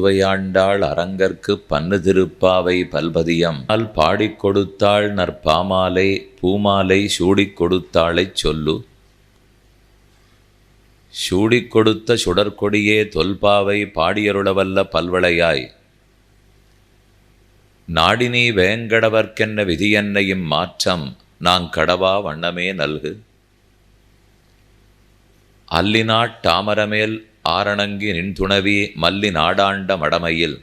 புதுவையாண்டாள் அரங்கற்கு பன்னு திருப்பாவை பல்பதியம். அல் பாடிக் கொடுத்தாள் நற்பாமாலை பூமாலை சூடிக் கொடுத்தாளைச் சொல்லு. சூடிக் கொடுத்த சுடற்கொடியே தொல்பாவை பாடியருளவல்ல பல்வளையாய். நாடினி வேங்கடவர்க்கென்ன விதியன்னையும் மாற்றம் நாங் கடவா வண்ணமே நல்கு. அல்லினாட் தாமரமேல் ஆரணங்கி நின்துணவி மல்லி நாடாண்ட மடமையில்.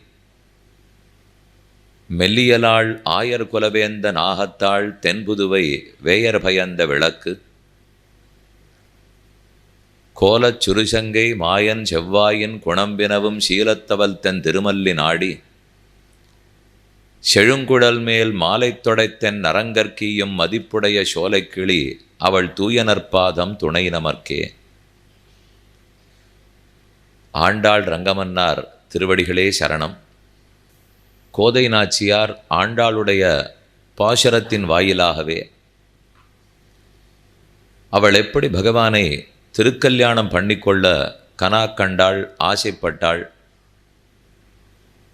மெல்லியலாள் ஆயர் குலவேந்த நாகத்தாள் தென்புதுவை வேயர் பயந்த விளக்கு. கோலச் சுருசங்கை மாயன் செவ்வாயின் குணம்பினவும் சீலத்தவல் தென் திருமல்லி நாடி. செழுங்குழல் மேல் மாலை தொடைத்தென் நரங்கற்கியும் மதிப்புடைய சோலைக்கிளி அவள் தூயனற்பாதம் துணை நமர்க்கே. ஆண்டாள் ரங்கமன்னார் திருவடிகளே சரணம். கோதை நாச்சியார் ஆண்டாளுடைய பாசரத்தின் வாயிலாகவே அவள் எப்படி பகவானை திருக்கல்யாணம் பண்ணிக்கொள்ள கனா கண்டாள் ஆசைப்பட்டாள்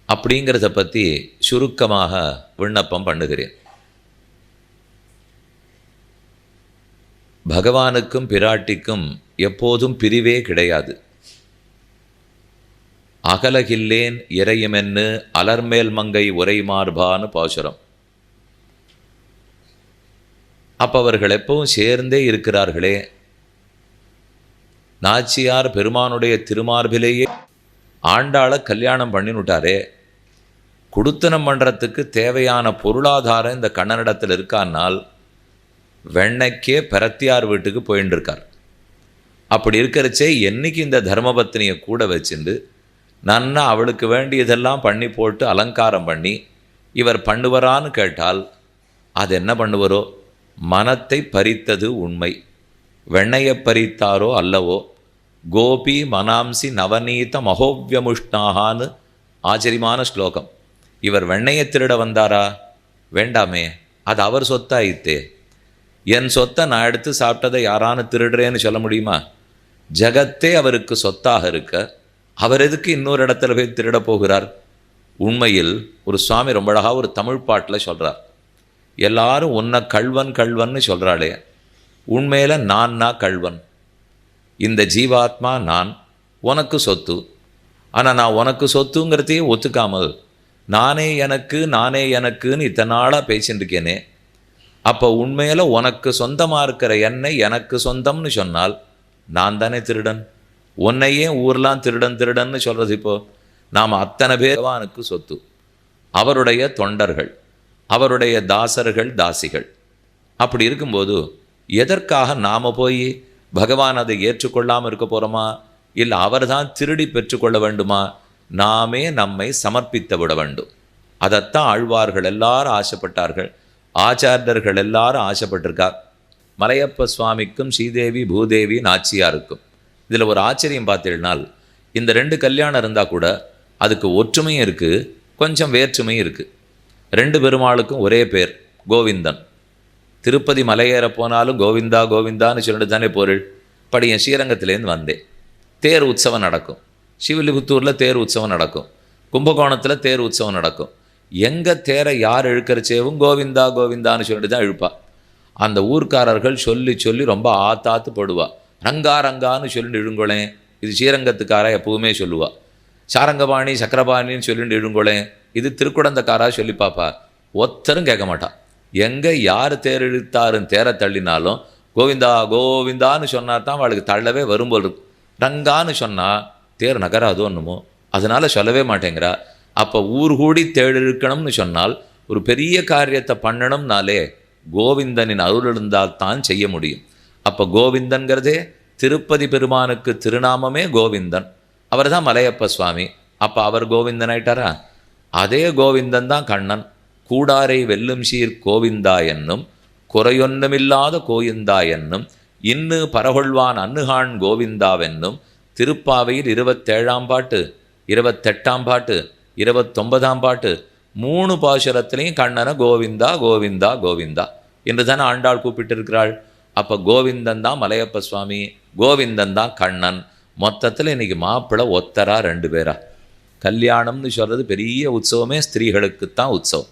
அப்படிங்கிறத பற்றி சுருக்கமாக விண்ணப்பம் பண்ணுகிறேன். பகவானுக்கும் பிராட்டிக்கும் எப்போதும் பிரிவே கிடையாது. அகலகில்லேன் இறையுமென்னு அலர்மேல் மங்கை உரை மார்பான்னு பாசுரம். அப்போ அவர்கள் எப்பவும் சேர்ந்தே இருக்கிறார்களே. நாச்சியார் பெருமானுடைய திருமார்பிலேயே ஆண்டாளை கல்யாணம் பண்ணினுட்டாரே. குடுத்தனம் பண்ணுறதுக்கு தேவையான பொருளாதாரம் இந்த கண்ணனிடத்தில் இருக்கானால் வெண்ணைக்கே பெரத்தியார் வீட்டுக்கு போயின்னு இருக்கார் அப்படி இருக்கிறச்சே என்னைக்கு இந்த தர்மபத்தினியை கூட வச்சுண்டு நன்னா அவளுக்கு வேண்டியதெல்லாம் பண்ணி போட்டு அலங்காரம் பண்ணி இவர் பண்ணுவரான்னு கேட்டால் அது என்ன பண்ணுவரோ? மனத்தை பறித்தது உண்மை. வெண்ணையை பறித்தாரோ அல்லவோ? கோபி மனாம்சி நவநீத மகோவியமுஷ்ணாகான்னு ஆச்சரியமான ஸ்லோகம். இவர் வெண்ணையை திருட வந்தாரா? வேண்டாமே அது அவர் சொத்தாயித்தே. என் சொத்தை நான் எடுத்து சாப்பிட்டதை யாரானு திருடுறேன்னு சொல்ல முடியுமா? ஜகத்தே அவருக்கு சொத்தாக இருக்க அவர் எதுக்கு இன்னொரு இடத்துல போய் திருட போகிறார்? உண்மையில் ஒரு சுவாமி ரொம்ப அழகாக ஒரு தமிழ் பாட்டில் சொல்கிறார் எல்லாரும் உன்னை கல்வன் கல்வன்னு சொல்கிறாளே உண்மையில் நான் நான் கல்வன் இந்த ஜீவாத்மா நான் உனக்கு சொத்து. ஆனால் நான் உனக்கு சொத்துங்கிறதையும் ஒத்துக்காமல் நானே எனக்கு நானே எனக்குன்னு இத்தனை நாளாக பேசிட்டு இருக்கேனே. அப்போ உண்மையில் உனக்கு சொந்தமாக இருக்கிற என்னை எனக்கு சொந்தம்னு சொன்னால் நான் தானே திருடன்? உன்னையே ஊர்லாம் திருடன் திருடன்னு சொல்கிறது இப்போ நாம் அத்தனை பேர் பகவானுக்கு சொத்து. அவருடைய தொண்டர்கள் அவருடைய தாசர்கள் தாசிகள். அப்படி இருக்கும்போது எதற்காக நாம் போய் பகவான் அதை ஏற்றுக்கொள்ளாமல் இருக்க போகிறோமா இல்லை அவர் தான் திருடி பெற்றுக்கொள்ள வேண்டுமா? நாமே நம்மை சமர்ப்பித்து விட வேண்டும். அதைத்தான் ஆழ்வார்கள் எல்லாரும் ஆசைப்பட்டார்கள். ஆச்சாரியர்கள் எல்லாரும் ஆசைப்பட்டிருக்கார். மலையப்ப சுவாமிக்கும் ஸ்ரீதேவி பூதேவி நாச்சியாருக்கும் இதில் ஒரு ஆச்சரியம் பார்த்தீங்கன்னால் இந்த ரெண்டு கல்யாணம் இருந்தால் கூட அதுக்கு ஒற்றுமையும் இருக்குது கொஞ்சம் வேற்றுமையும் இருக்குது ரெண்டு பெருமாளுக்கும் ஒரே பேர் கோவிந்தன். திருப்பதி மலையேற போனாலும் கோவிந்தா கோவிந்தான்னு சொல்லிட்டு தானே பொருள் படி என் ஸ்ரீரங்கத்திலேருந்து வந்தேன் தேர் உற்சவம் நடக்கும். சிவிலிபுத்தூரில் தேர் உற்சவம் நடக்கும். கும்பகோணத்தில் தேர் உற்சவம் நடக்கும். எங்கே தேரை யார் இழுக்கிறச்சேவும் கோவிந்தா கோவிந்தான்னு சொல்லிட்டு தான் இழுப்பா. அந்த ஊர்க்காரர்கள் சொல்லி சொல்லி ரொம்ப ஆத்தாத்து படுவாள் ரங்கா ரங்கான்னு சொல்லிட்டு இழுங்கோளேன் இது ஸ்ரீரங்கத்துக்காரா எப்பவுமே சொல்லுவா. சாரங்கபாணி சக்கரபாணின்னு சொல்லிட்டு இழுங்கோளேன் இது திருக்குடந்தக்காரா சொல்லி பாப்பா. ஒத்தரும் கேட்க மாட்டான் எங்கே யார் தேர் இழுத்தாருன்னு தேரை தள்ளினாலும் கோவிந்தா கோவிந்தான்னு சொன்னால் தான் அவளுக்கு தள்ளவே வரும்போல் இருக்கும். ரங்கான்னு சொன்னால் தேர் நகராது ஒன்றுமோ அதனால் சொல்லவே மாட்டேங்கிறா. அப்போ ஊர் கூடி தேர் இழுக்கணும்னு சொன்னால் ஒரு பெரிய காரியத்தை பண்ணணும்னாலே கோவிந்தனின் அருள் இருந்தால் தான் செய்ய முடியும். அப்போ கோவிந்தன்கிறதே திருப்பதி பெருமானுக்கு திருநாமமே கோவிந்தன். அவர் தான் மலையப்ப சுவாமி. அப்போ அவர் கோவிந்தன் ஆயிட்டாரா? அதே கோவிந்தன் தான் கண்ணன். கூடாரை வெல்லும் சீர் கோவிந்தா என்னும் குறையொன்னுமில்லாத கோவிந்தா என்னும் இன்னு பரகொள்வான் அன்னுகான் கோவிந்தாவென்னும் திருப்பாவையில் இருபத்தேழாம் பாட்டு இருபத்தெட்டாம் பாட்டு இருபத்தொன்பதாம் பாட்டு மூணு பாசுரத்திலையும் கண்ணனை கோவிந்தா கோவிந்தா கோவிந்தா என்று தானே ஆண்டாள் கூப்பிட்டிருக்கிறாள். அப்போ கோவிந்தன் தான் மலையப்ப சுவாமி. கோவிந்தன் தான் கண்ணன். மொத்தத்தில் இன்றைக்கி மாப்பிள்ளை ஒத்தரா ரெண்டு பேரா. கல்யாணம்னு சொல்கிறது பெரிய உற்சவமே ஸ்திரீகளுக்கு தான் உற்சவம்.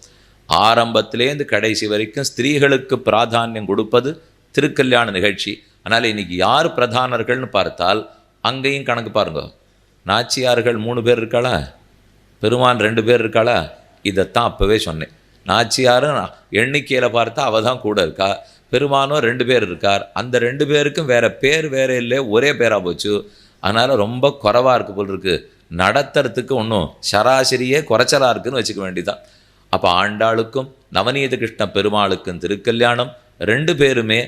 ஆரம்பத்திலேருந்து கடைசி வரைக்கும் ஸ்திரீகளுக்கு பிராதானியம் கொடுப்பது திருக்கல்யாண நிகழ்ச்சி. அதனால் இன்னைக்கு யார் பிரதானர்கள்னு பார்த்தால் அங்கேயும் கணக்கு பாருங்க. நாச்சியார்கள் மூணு பேர் இருக்காளா? பெருமான் ரெண்டு பேர் இருக்காளா? இதைத்தான் அப்போவே சொன்னேன். நாச்சியாரும் எண்ணிக்கையில் பார்த்தா அவள் தான் கூட இருக்கா? பெருமானும் ரெண்டு பேர் இருக்கார். அந்த ரெண்டு பேருக்கும் வேறு பேர் வேறு இல்லை ஒரே பேராக போச்சு. அதனால் ரொம்ப குறைவாக இருக்கு போல் இருக்குது நடத்துறதுக்கு ஒன்றும் சராசரியே குறைச்சலாக இருக்குன்னு வச்சுக்க வேண்டிதான் அப்போ ஆண்டாளுக்கும் நவநீத கிருஷ்ண பெருமாளுக்கும் திருக்கல்யாணம் ரெண்டு பேருமே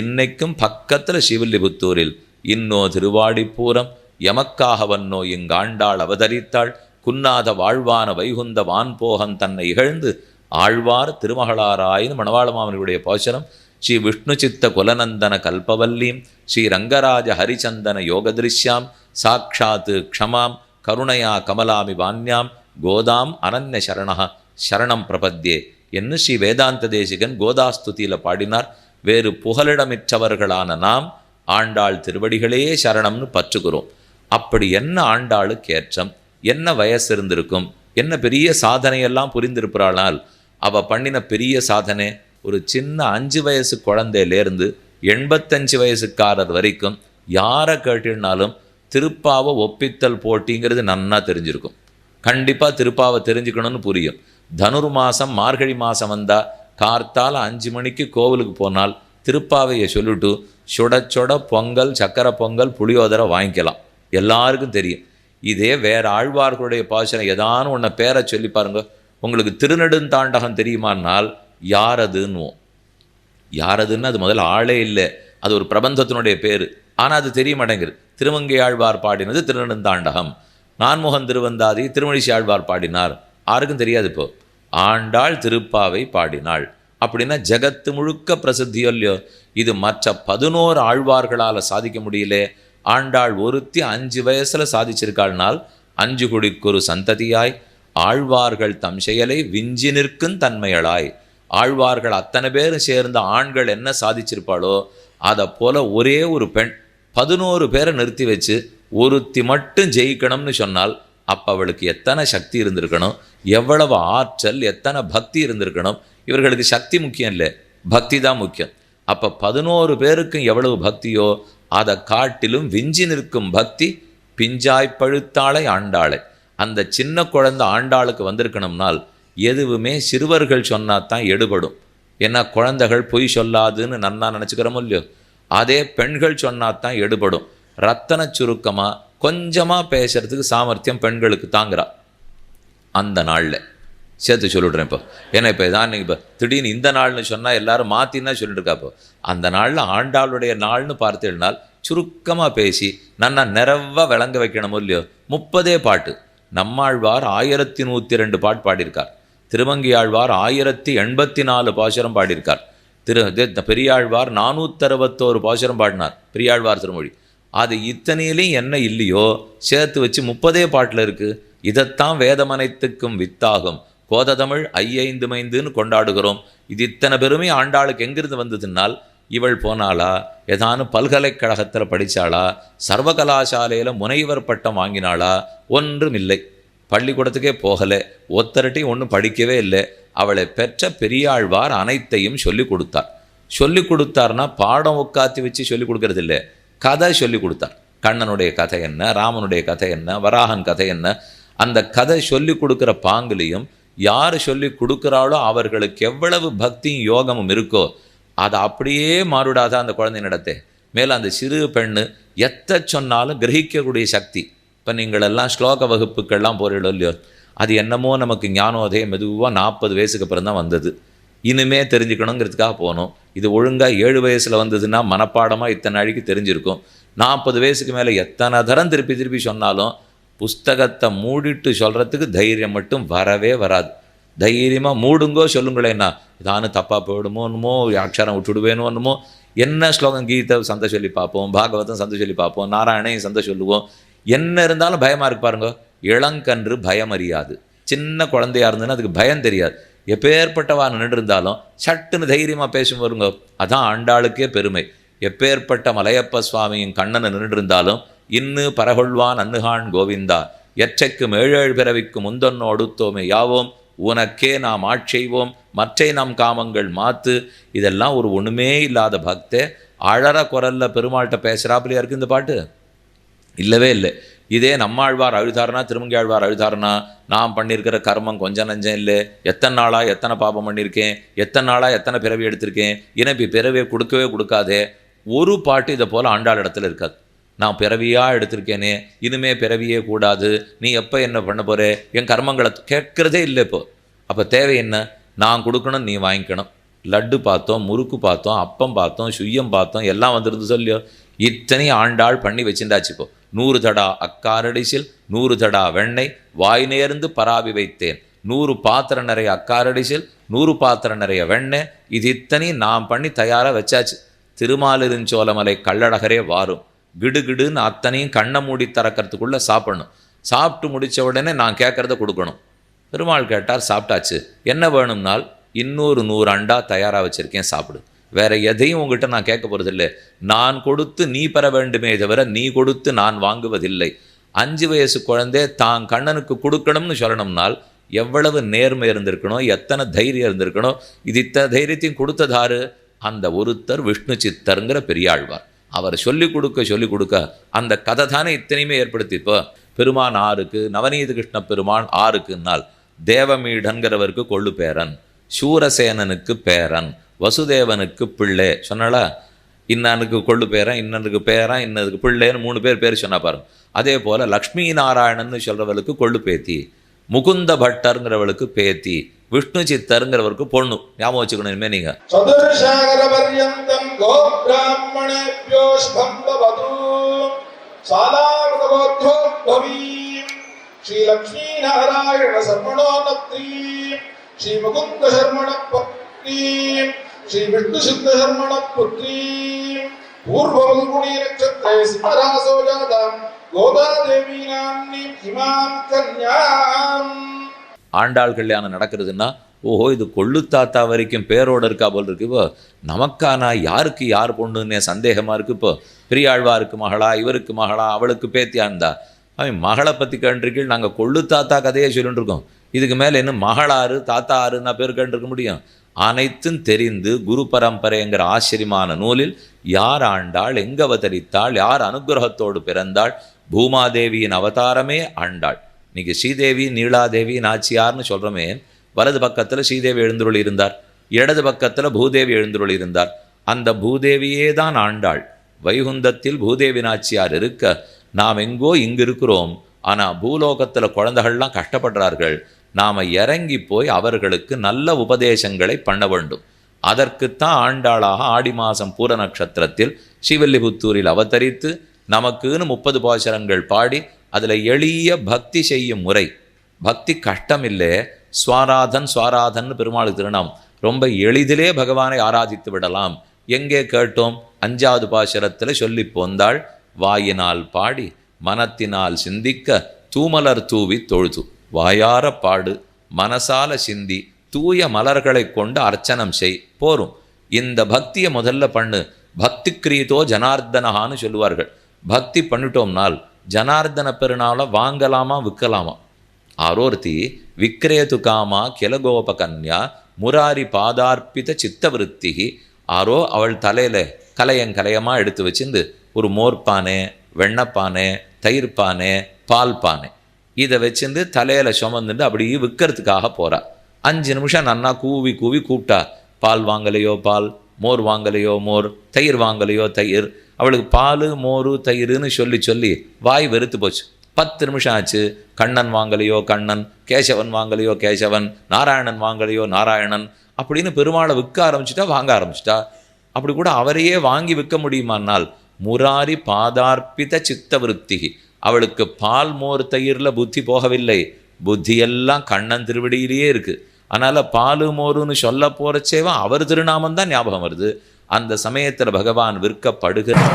இன்னைக்கும் பக்கத்தில் சிவில்லிபுத்தூரில். இன்னோ திருவாடிப்பூரம் எமக்காக வன்னோ இங்காண்டாள் அவதரித்தாள். குன்னாத வாழ்வான வைகுந்த வான்போகன் தன்னை இகழ்ந்து ஆழ்வார் மணவாள மணவாளமாமனுடைய போஷனம் ஸ்ரீ விஷ்ணு சித்த குலநந்தன கல்பவல்லீம் ஸ்ரீ ரங்கராஜ ஹரிச்சந்தன யோகதிருஷ்யாம் சாட்சாத் க்ஷமாம் கருணையா கமலாமி வான்யாம் கோதாம் அனன்ய சரணா சரணம் பிரபத்யே என்று ஸ்ரீ வேதாந்த தேசிகன் கோதாஸ்துதியில் பாடினார். வேறு புகலிடமிற்றவர்களான நாம் ஆண்டாள் திருவடிகளே சரணம்னு பற்றுகிறோம். அப்படி என்ன ஆண்டாளுக்கு ஏற்றம்? என்ன வயசு இருந்திருக்கும்? என்ன பெரிய சாதனையெல்லாம் புரிந்திருப்பாளால் அவ பண்ணின பெரிய சாதனை? ஒரு சின்ன அஞ்சு வயசு குழந்தையிலேருந்து எண்பத்தஞ்சு வயசுக்காரர் வரைக்கும் யாரை கேட்டினாலும் திருப்பாவை ஒப்பித்தல் போட்டிங்கிறது நன்னா தெரிஞ்சிருக்கும். கண்டிப்பாக திருப்பாவை தெரிஞ்சுக்கணும்னு புரியும். தனுர் மாதம் மார்கழி மாதம் வந்தால் கார்த்தால அஞ்சு மணிக்கு கோவிலுக்கு போனால் திருப்பாவையை சொல்லிட்டு சுட சுட பொங்கல் சக்கரை பொங்கல் புளியோதரை வாங்கிக்கலாம். எல்லாருக்கும் தெரியும். இதே வேறு ஆழ்வார்களுடைய பாசனம் ஏதானு உன்னை பேரை சொல்லி பாருங்க. உங்களுக்கு திருநெடுந்தாண்டகம் தெரியுமானால் யாரதுன்னுவோம். யாரதுன்னு அது முதல்ல ஆளே இல்லை. அது ஒரு பிரபந்தத்தினுடைய பேர். ஆனால் அது தெரிய மாட்டேங்குது. திருமங்கையாழ்வார் பாடினது திருநெடுந்தாண்டகம். நான்முகன் திருவந்தாதி திருமணிசி ஆழ்வார் பாடினார். யாருக்கும் தெரியாது இப்போ. ஆண்டாள் திருப்பாவை பாடினாள். அப்படின்னா ஜகத்து முழுக்க பிரசித்தியோ இல்லையோ? இது மற்ற பதினோரு ஆழ்வார்களால் சாதிக்க முடியல. ஆண்டாள் ஒருத்தி அஞ்சு வயசில் சாதிச்சிருக்காள்னால் அஞ்சு குடிக்கொரு சந்ததியாய் ஆழ்வார்கள் தம் செயலை விஞ்சி நிற்கும் தன்மையளாய் ஆழ்வார்கள் அத்தனை பேரும் சேர்ந்த ஆண்கள் என்ன சாதிச்சிருப்பாளோ அதை போல ஒரே ஒரு பெண் பதினோரு பேரை நிறுத்தி வச்சு ஒருத்தி மட்டும் ஜெயிக்கணும்னு சொன்னால் அப்போ அவளுக்கு எத்தனை சக்தி இருந்திருக்கணும்? எவ்வளவு ஆற்றல் எத்தனை பக்தி இருந்திருக்கணும்? இவர்களுக்கு சக்தி முக்கியம் இல்லை பக்தி தான் முக்கியம். அப்போ பதினோரு பேருக்கும் எவ்வளவு பக்தியோ அதை காட்டிலும் விஞ்சி நிற்கும் பக்தி பிஞ்சாய் பழுத்தாளை ஆண்டாளை. அந்த சின்ன குழந்தை ஆண்டாளுக்கு வந்திருக்கணும்னால் எதுவுமே சிறுவர்கள் சொன்னால் தான் எடுபடும். ஏன்னா குழந்தைகள் பொய் சொல்லாதுன்னு நன்னா நினச்சிக்கிறோமோ இல்லையோ? அதே பெண்கள் சொன்னால் தான் எடுபடும். ரத்தன சுருக்கமாக கொஞ்சமாக பேசுகிறதுக்கு சாமர்த்தியம் பெண்களுக்கு தாங்குறா. அந்த நாளில். சேர்த்து சொல்லிடுறேன் இப்போ. ஏன்னா இப்போ இதான் இப்போ திடீர்னு இந்த நாள்னு சொன்னால் எல்லாரும் மாற்றின்னா சொல்லிட்டு இருக்கா இப்போ. அந்த நாளில் ஆண்டாளுடைய நாள்னு பார்த்தேனால் சுருக்கமாக பேசி நன்னா நிறவா விளங்க வைக்கணுமோ இல்லையோ? முப்பதே பாட்டு. நம்மாழ்வார் ஆயிரத்தி நூற்றி ரெண்டு பாட்டு பாடியிருக்கார். திருமங்கியாழ்வார் ஆயிரத்தி எண்பத்தி நாலு பாசுரம் பாடியிருக்கார். திரு பெரியாழ்வார் நானூற்றறுபத்தோரு பாசுரம் பாடினார் பெரியாழ்வார் திருமொழி. அது இத்தனையிலையும் என்ன இல்லையோ சேர்த்து வச்சு முப்பதே பாட்டில் இருக்குது இதைத்தான் வேதமனைத்துக்கும் வித்தாகும். கோததமிழ் ஐயைந்து மைந்துன்னு கொண்டாடுகிறோம். இது இத்தனை பெருமை ஆண்டாளுக்கு எங்கிருந்து வந்ததுனால் இவள் போனாளா ஏதானும் பல்கலைக்கழகத்தில் படித்தாளா சர்வகலாசாலையில் முனைவர் பட்டம் வாங்கினாளா ஒன்றும் இல்லை. பள்ளிக்கூடத்துக்கே போகலை. ஒத்தரட்டையும் ஒன்றும் படிக்கவே இல்லை. அவளை பெற்ற பெரியாழ்வார் அனைத்தையும் சொல்லி கொடுத்தார். சொல்லி கொடுத்தார்னா பாடம் உட்காத்தி வச்சு சொல்லி கொடுக்கறது இல்லை. கதை சொல்லி கொடுத்தார். கண்ணனுடைய கதை என்ன? ராமனுடைய கதை என்ன? வராகன் கதை என்ன? அந்த கதை சொல்லி கொடுக்குற பாங்குலையும் யார் சொல்லி கொடுக்குறாளோ அவர்களுக்கு எவ்வளவு பக்தியும் யோகமும் இருக்கோ அதை அப்படியே மாறுடாதான் அந்த குழந்தை நடத்தே மேலும் அந்த சிறு பெண்ணு எத்த சொன்னாலும் கிரகிக்கக்கூடிய சக்தி. இப்போ நீங்களெல்லாம் ஸ்லோக வகுப்புக்கெல்லாம் போறீங்களோ இல்லையோ அது என்னமோ நமக்கு ஞானோதயம் மெதுவாக நாற்பது வயசுக்கு அப்புறம் தான் வந்தது. இனிமே தெரிஞ்சுக்கணுங்கிறதுக்காக போகணும் இது ஒழுங்காக ஏழு வயசில் வந்ததுன்னா மனப்பாடமாக இத்தனை அழிக்கு தெரிஞ்சிருக்கும். நாற்பது வயசுக்கு மேலே எத்தனை தரம் திருப்பி திருப்பி சொன்னாலும் புஸ்தகத்தை மூடிட்டு சொல்கிறதுக்கு தைரியம் மட்டும் வரவே வராது. தைரியமாக மூடுங்கோ சொல்லுங்களேன்னா இதானு தப்பாக போயிடுமோன்னுமோ அக்ஷரம் விட்டுடுவேணுமோ என்ன ஸ்லோகம் கீதை சந்தை சொல்லி பார்ப்போம்? பாகவதம் சந்தை சொல்லி பார்ப்போம்? நாராயணையும் சந்தை சொல்லுவோம்? என்ன இருந்தாலும் பயமாக இருக்கு பாருங்க. இளங்கன்று பயம் அறியாது சின்ன குழந்தையா இருந்ததுன்னா அதுக்கு பயம் தெரியாது. எப்பேற்பட்டவா நின்று இருந்தாலும் சட்டுன்னு தைரியமாக பேசும் வருங்க அதான் ஆண்டாளுக்கே பெருமை. எப்பேற்பட்ட மலையப்ப சுவாமியும் கண்ணனை நின்று இருந்தாலும் இன்னு பரகொள்வான் அன்னுகான் கோவிந்தா. எச்சைக்கும் ஏழேழு பிறவிக்கும் முந்தொன்னு அடுத்தோமே யாவோம். உனக்கே நாம் ஆட்செய்வோம் மற்றை நம் காமங்கள் மாத்து. இதெல்லாம் ஒரு ஒன்றுமே இல்லாத பக்தே. அழற குரல்ல பெருமாள்கிட்ட பேசுகிறாப்பிலையா இருக்கு இந்த பாட்டு? இல்லவே இல்லை. இதே நம்மாழ்வார் அழுதாருனா திருமங்கையாழ்வார் அழுதாருனா நான் பண்ணியிருக்கிற கர்மம் கொஞ்சம் நஞ்சம் இல்லை. எத்தனை நாளாக எத்தனை பாபம் பண்ணியிருக்கேன் எத்தனை நாளாக எத்தனை பிறவி எடுத்திருக்கேன்? இனப்பி பிறவியை கொடுக்கவே கொடுக்காதே. ஒரு பாட்டு இதை போல் ஆண்டாள் இடத்துல இருக்காது. நான் பிறவியாக எடுத்திருக்கேனே இனிமே பிறவியே கூடாது. நீ எப்போ என்ன பண்ண போகிற என் கர்மங்களை கேட்குறதே இல்லை இப்போது அப்போ தேவை என்ன? நான் கொடுக்கணும் நீ வாங்கிக்கணும். லட்டு பார்த்தோம் முறுக்கு பார்த்தோம் அப்பம் பார்த்தோம் சுய்யம் பார்த்தோம் எல்லாம் வந்துருந்து சொல்லியோ? இத்தனை ஆண்டாள் பண்ணி வச்சிருந்தாச்சு இப்போது நூறு தடா அக்காரடிசில் நூறு தடா வெண்ணெய் வாய் நேர்ந்து பராவி வைத்தேன். நூறு பாத்திரம் நிறைய அக்காரடிசில் நூறு பாத்திரம் நிறைய வெண்ணெய் இது இத்தனை நான் பண்ணி தயாராக வச்சாச்சு. திருமாலிருஞ்சோலமலை கள்ளழகரே வாரும். கிடுகிடுன்னு அத்தனையும் கண்ணை மூடி திறக்கிறதுக்குள்ளே சாப்பிடணும். சாப்பிட்டு முடிச்ச உடனே நான் கேட்குறத கொடுக்கணும். பெருமாள் கேட்டார் சாப்பிட்டாச்சு. என்ன வேணும்னால் இன்னொரு நூறு அண்டா தயாராக வச்சுருக்கேன் சாப்பிடு. வேற எதையும் உங்ககிட்ட நான் கேட்க போறதில்லை. நான் கொடுத்து நீ பெற வேண்டுமே தவிர நீ கொடுத்து நான் வாங்குவதில்லை. அஞ்சு வயசு குழந்தை தான் கண்ணனுக்கு கொடுக்கணும்னு சொல்லணும்னால் எவ்வளவு நேர்மை இருந்திருக்கணும் எத்தனை தைரியம் இருந்திருக்கணும் இது இத்தனை தைரியத்தையும் கொடுத்ததாரு அந்த ஒருத்தர் விஷ்ணு சித்தருங்கிற பெரியாழ்வார். அவர் சொல்லிக் கொடுக்க சொல்லிக் கொடுக்க அந்த கதை தானே இத்தனையுமே ஏற்படுத்தி. இப்போ பெருமான் ஆறுக்கு நவநீத கிருஷ்ண பெருமான் ஆறுக்குன்னால் தேவமீடன்கிறவருக்கு கொள்ளு பேரன் சூரசேனனுக்கு பேரன் வசுதேவனுக்கு பிள்ளை. சொன்னாலா இன்னனுக்கு கொள்ளு பேரன் இன்னனுக்கு பேரன் இன்னதுக்கு பிள்ளைன்னு மூணு பேர் பேர் சொன்னா பாருங்க. அதே போல் லக்ஷ்மி நாராயணன் சொல்கிறவளுக்கு கொள்ளு பேத்தி முகுந்த பட்டருங்கிறவளுக்கு பேத்தி விஷ்ணு சித்தருங்கிறவருக்கு பொண்ணு. ஞாபகம் வச்சுக்கணும் இனிமே நீங்க. ஸ்ரீ விஷ்ணு சித்தகர்மண புத்ரி பூர்வபங்குணி நட்சத்திரே சிம்மராசோ ஜாதாம் ஆண்டாள் கல்யாணம் நடக்கிறதுன்னா ஓஹோ இது கொள்ளுத்தாத்தா வரைக்கும் பேரோட இருக்கா போல் இருக்கு இப்போ நமக்கானா யாருக்கு யார் பொண்ணுன்னே சந்தேகமா இருக்குது இப்போ பெரியாழ்வாருக்கு மகளா இவருக்கு மகளா அவளுக்கு பேத்தியா இருந்தா அவன் மகளை பற்றி கண்டிருக்கீள் நாங்கள் கொள்ளுத்தாத்தா கதையே சொல்லிட்டு இருக்கோம் இதுக்கு மேலே என்ன மகளாறு தாத்தாருன்னா பேர் கண்டிருக்க முடியும் அனைத்தும் தெரிந்து குரு பரம்பரைங்கிற ஆச்சரியமான நூலில் யார் ஆண்டாள் எங்க அவதரித்தாள் யார் அனுகிரகத்தோடு பிறந்தாள் பூமாதேவியின் அவதாரமே ஆண்டாள். இன்னைக்கு ஸ்ரீதேவி நீலாதேவி நாச்சியார்னு சொல்கிறோமே வலது பக்கத்தில் ஸ்ரீதேவி எழுந்துருள் இருந்தார் இடது பக்கத்தில் பூதேவி எழுந்துருள் இருந்தார். அந்த பூதேவியே தான் ஆண்டாள். வைகுந்தத்தில் பூதேவி நாச்சியார் இருக்க நாம் எங்கோ இங்கு இருக்கிறோம் ஆனால் பூலோகத்தில் குழந்தைகள்லாம் கஷ்டப்படுறார்கள் நாம் இறங்கி போய் அவர்களுக்கு நல்ல உபதேசங்களை பண்ண வேண்டும். அதற்குத்தான் ஆண்டாளாக ஆடி மாதம் பூர நட்சத்திரத்தில் ஸ்ரீவில்லிபுத்தூரில் அவதரித்து நமக்குன்னு முப்பது பாசரங்கள் பாடி அதில் எளிய பக்தி செய்யும் முறை. பக்தி கஷ்டமில்லை ஸ்வாராதன் ஸ்வாராதன் பெருமாள் திருநாமம். ரொம்ப எளிதிலே பகவானை ஆராதித்து விடலாம். எங்கே கேட்டோம்? அஞ்சாவது பாசுரத்தில் சொல்லி போந்தாள் வாயினால் பாடி மனத்தினால் சிந்திக்க தூமலர் தூவி தொழுது. வாயார பாடு மனசால சிந்தி தூய மலர்களை கொண்டு அர்ச்சனம் செய் போரும். இந்த பக்தியை முதல்ல பண்ணு. பக்தி கிரீதோ ஜனார்தனஹான்னு சொல்லுவார்கள். பக்தி பண்ணிட்டோம்னால் ஜனார்தன பெருநாளை வாங்கலாமா விற்கலாமா? ஆரோர்த்தி விக்ரேது காமா கிலகோபகன்யா முராரி பாதார்ப்பித சித்தவிருத்தி. ஆரோ அவள் தலையில கலையங்கலையமாக எடுத்து வச்சிருந்து ஒரு மோர்பானை வெண்ணப்பானை தயிர் பானை பால் பானை இதை வச்சிருந்து தலையில் சுமந்துட்டு அப்படியே விற்கிறதுக்காக போறா. அஞ்சு நிமிஷம் நன்னா கூவி கூவி கூப்பிட்டா பால் வாங்கலையோ பால் மோர் வாங்கலையோ மோர் தயிர் வாங்கலையோ தயிர். அவளுக்கு பால் மோர் தயிர்னு சொல்லி சொல்லி வாய் வெறுத்து போச்சு. பத்து நிமிஷம் ஆச்சு. கண்ணன் வாங்கலையோ கண்ணன் கேசவன் வாங்கலையோ கேசவன் நாராயணன் வாங்கலையோ நாராயணன் அப்படின்னு பெருமாளை விற்க ஆரம்பிச்சிட்டா வாங்க ஆரம்பிச்சிட்டா. அப்படி கூட அவரையே வாங்கி விற்க முடியுமானால் முராரி பாதார்ப்பித சித்த விருத்திகி அவளுக்கு பால் மோர் தயிரில் புத்தி போகவில்லை. புத்தியெல்லாம் கண்ணன் திருவடியிலேயே இருக்கு. அதனால பாலு மோருன்னு சொல்ல போறச்சேவா அவர் திருநாமம் தான் ஞாபகம் வருது. அந்த சமயத்தில் பகவான் விற்கப்படுகிறார்.